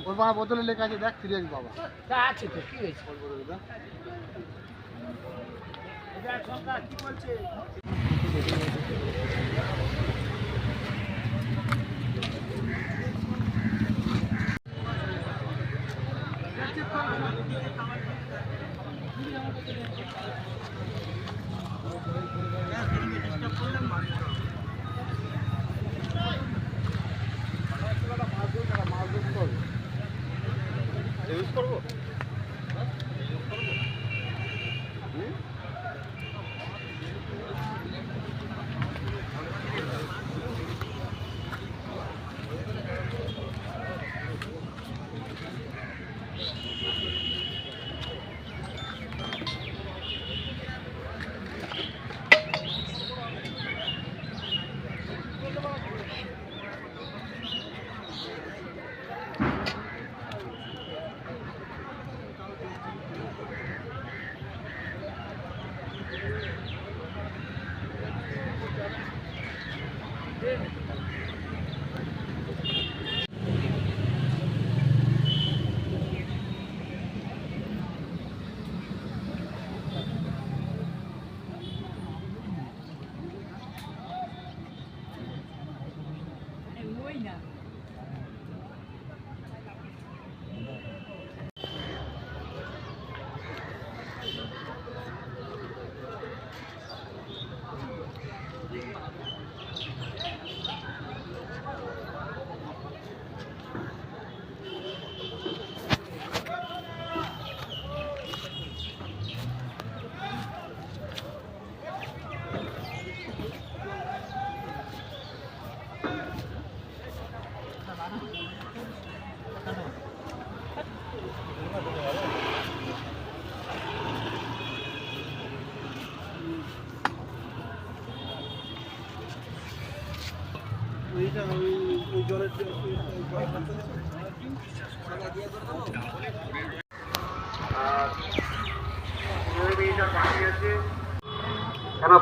ওর বাবা বোতলে লেখা আছে দেখ ফিরে বাবা। তা আছে তো কি হয়েছে? ওর বোতলে দেখ। এবার সরকার Eu escolho. কি কেন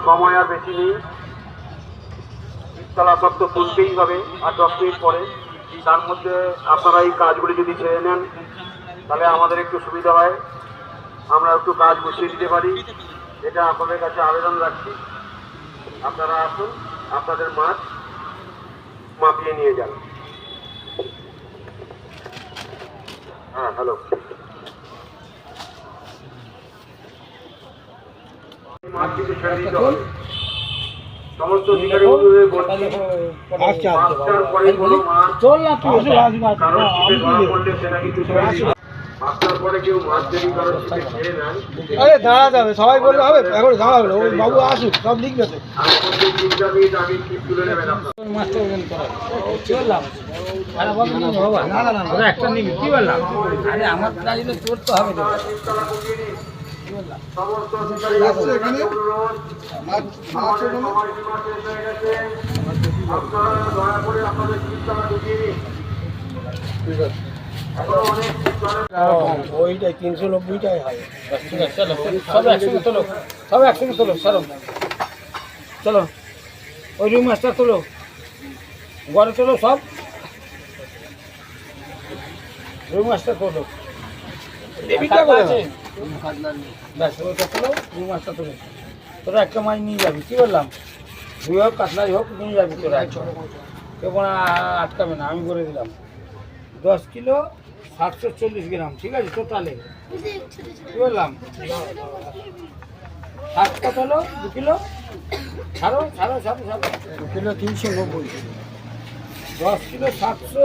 সময় আর বেশি নেই? শীতকাল আসক্ত তুলতেই হবে আর দশ মিনিট পরে। তার মধ্যে আপনারা এই কাজগুলি যদি ছেড়ে নেন, তাহলে আমাদের একটু সুবিধা হয়। আমরা একটু কাজ গুছিয়ে দিতে পারি। এটা আপনাদের কাছে আবেদন রাখছি। আপনারা আসুন, আপনাদের মাছ মাপিয়ে নিয়ে যান। হ্যাঁ হ্যালো সমস্ত অধিকারী বন্ধুদের বলছি মাছটার পরে কোনো মাছ চল না তুই কারণ ছিপে ধরা পড়লে সেটা কিন্তু আরে দাঁড়া যাবে সবাই বললে হবে এখন দাঁড়া হবে ওই বাবু আসুক সব লিখবে তো। আমার তোর তো হবে তো। শীতকালা ওইটাই তিনশো নব্বইটাই হয়। চলো সব একসঙ্গে তোলো সব একসঙ্গে তোলো চলো চলো ওই রুম মাস্টার তোলো। ঘরে তোলো সব। রুম মাস্টার তোলো। খাতা ব্যাস ওইটা তোলো রুম মাস্টার তোলো। তোরা একটা মাছ নিয়ে যাবি কি বললাম? দুই হোক কাতলাই হোক নিয়ে যাবি তোরা কেউ কোনো আটকাবে না আমি করে দিলাম। দশ কিলো সাতশো চল্লিশ গ্রাম ঠিক আছে টোটালে কি বললাম? সাত কত হলো? দু কিলো? ছাড়ো ছাড়ো ছাড়ো ছাড়ো। দু কিলো তিনশো নব্বই। দশ কিলো সাতশো।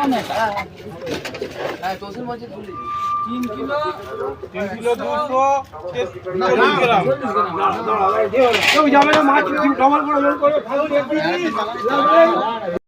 তিন কিলো তিন কিলো দুশো গ্রাম কেউ যাবে না মাছ ডবল করে